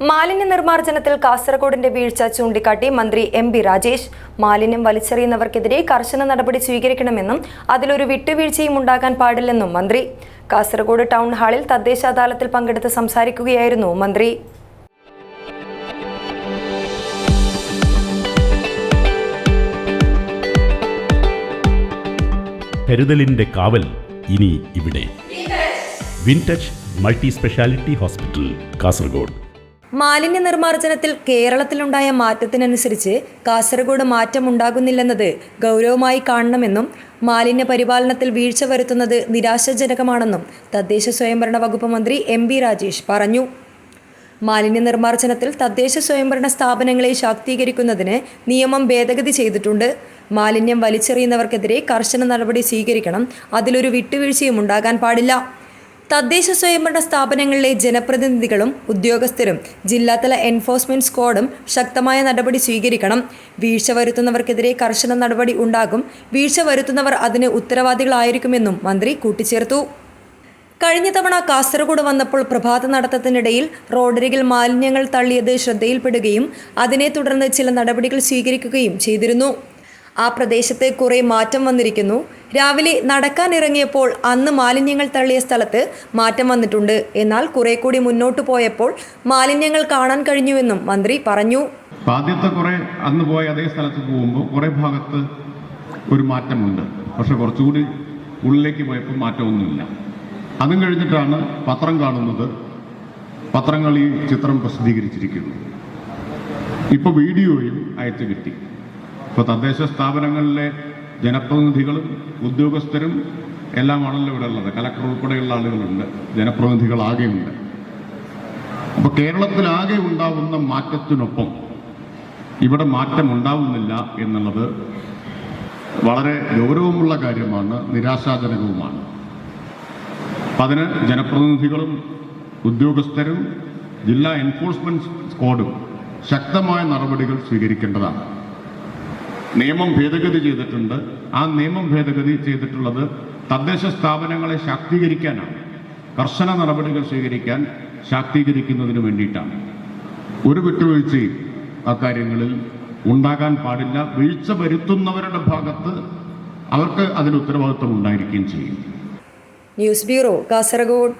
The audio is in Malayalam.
മാലിന്യ നിർമ്മാർജനത്തിൽ കാസർഗോഡിന്റെ വീഴ്ച ചൂണ്ടിക്കാട്ടി മന്ത്രി എം ബി രാജേഷ്. മാലിന്യം വലിച്ചെറിയുന്നവർക്കെതിരെ കർശന നടപടി സ്വീകരിക്കണമെന്നും അതിലൊരു വിട്ടുവീഴ്ചയും ഉണ്ടാകാൻ പാടില്ലെന്നും മന്ത്രി. കാസർഗോഡ് ടൗൺ ഹാളിൽ തദ്ദേശ അദാലത്തിൽ പങ്കെടുത്ത് സംസാരിക്കുകയായിരുന്നു മന്ത്രി. കരുതലിന്റെ കാവൽ ഇനി ഇവിടെ. Wintouch multi speciality hospital Kasaragod. മാലിന്യ നിർമ്മാർജനത്തിൽ കേരളത്തിലുണ്ടായ മാറ്റത്തിനനുസരിച്ച് കാസർഗോഡ് മാറ്റമുണ്ടാകുന്നില്ലെന്നത് ഗൗരവമായി കാണണമെന്നും മാലിന്യ പരിപാലനത്തിൽ വീഴ്ച വരുത്തുന്നത് നിരാശാജനകമാണെന്നും തദ്ദേശ സ്വയംഭരണ വകുപ്പ് മന്ത്രി എം ബി രാജേഷ് പറഞ്ഞു. മാലിന്യ നിർമ്മാർജനത്തിൽ തദ്ദേശ സ്വയംഭരണ സ്ഥാപനങ്ങളെ ശാക്തീകരിക്കുന്നതിന് നിയമം ഭേദഗതി ചെയ്തിട്ടുണ്ട്. മാലിന്യം വലിച്ചെറിയുന്നവർക്കെതിരെ കർശന നടപടി സ്വീകരിക്കണം. അതിലൊരു വിട്ടുവീഴ്ചയും ഉണ്ടാകാൻ പാടില്ല. തദ്ദേശ സ്വയംഭരണ സ്ഥാപനങ്ങളിലെ ജനപ്രതിനിധികളും ഉദ്യോഗസ്ഥരും ജില്ലാതല എൻഫോഴ്സ്മെന്റ് സ്ക്വാഡും ശക്തമായ നടപടി സ്വീകരിക്കണം. വീഴ്ച വരുത്തുന്നവർക്കെതിരെ കർശന നടപടി ഉണ്ടാകും. വീഴ്ച വരുത്തുന്നവർ അതിന് ഉത്തരവാദികളായിരിക്കുമെന്നും മന്ത്രി കൂട്ടിച്ചേർത്തു. കഴിഞ്ഞ തവണ കാസർഗോഡ് വന്നപ്പോൾ പ്രഭാത നടത്തത്തിനിടയിൽ റോഡരികിൽ മാലിന്യങ്ങൾ തള്ളിയത് ശ്രദ്ധയിൽപ്പെടുകയും അതിനെ തുടർന്ന് ചില നടപടികൾ സ്വീകരിക്കുകയും ചെയ്തിരുന്നു. ആ പ്രദേശത്ത് കുറെ മാറ്റം വന്നിരിക്കുന്നു. രാവിലെ നടക്കാനിറങ്ങിയപ്പോൾ അന്ന് മാലിന്യങ്ങൾ തള്ളിയ സ്ഥലത്ത് മാറ്റം വന്നിട്ടുണ്ട്. എന്നാൽ കുറെ കൂടി മുന്നോട്ട് പോയപ്പോൾ മാലിന്യങ്ങൾ കാണാൻ കഴിഞ്ഞുവെന്നും മന്ത്രി പറഞ്ഞു. ആദ്യത്തെ കുറെ അന്ന് പോയ അതേ സ്ഥലത്ത് പോകുമ്പോൾ കുറെ ഭാഗത്ത് ഒരു മാറ്റമുണ്ട്. പക്ഷെ കുറച്ചുകൂടി ഉള്ളിലേക്ക് പോയപ്പോൾ മാറ്റമൊന്നുമില്ല. അതും കഴിഞ്ഞിട്ടാണ് പത്രം കാണുന്നത്. പത്രങ്ങൾ ഈ ചിത്രം പ്രസിദ്ധീകരിച്ചിരിക്കുന്നു. ഇപ്പോൾ വീഡിയോയും അയച്ചു കിട്ടി. ഇപ്പൊ തദ്ദേശ സ്ഥാപനങ്ങളിലെ ജനപ്രതിനിധികളും ഉദ്യോഗസ്ഥരും എല്ലാമാണല്ലോ ഇവിടെ ഉള്ളത്. കലക്ടർ ഉൾപ്പെടെയുള്ള ആളുകളുണ്ട്. ജനപ്രതിനിധികളാകെയുണ്ട്. അപ്പോൾ അപ്പൊ കേരളത്തിലാകെ ഉണ്ടാവുന്ന മാറ്റത്തിനൊപ്പം ഇവിടെ മാറ്റം ഉണ്ടാവുന്നില്ല എന്നുള്ളത് വളരെ ഗൗരവമുള്ള കാര്യമാണ് നിരാശാജനകവുമാണ്. അപ്പം അതിന് ജനപ്രതിനിധികളും ഉദ്യോഗസ്ഥരും ജില്ലാ എൻഫോഴ്സ്മെന്റ് സ്ക്വാഡും ശക്തമായ നടപടികൾ സ്വീകരിക്കേണ്ടതാണ്. നിയമം ഭേദഗതി ചെയ്തിട്ടുണ്ട്. ആ നിയമം ഭേദഗതി ചെയ്തിട്ടുള്ളത് തദ്ദേശ സ്ഥാപനങ്ങളെ ശാക്തീകരിക്കാനാണ്. കർശന നടപടികൾ സ്വീകരിക്കാൻ ശാക്തീകരിക്കുന്നതിന് വേണ്ടിയിട്ടാണ്. ഒരു വിട്ടുവീഴ്ചയും അക്കാര്യങ്ങളിൽ ഉണ്ടാകാൻ പാടില്ല. വീഴ്ച വരുത്തുന്നവരുടെ ഭാഗത്ത് അവർക്ക് അതിന് ഉത്തരവാദിത്വം ഉണ്ടായിരിക്കുകയും ചെയ്യും. News bureau Kasaragod.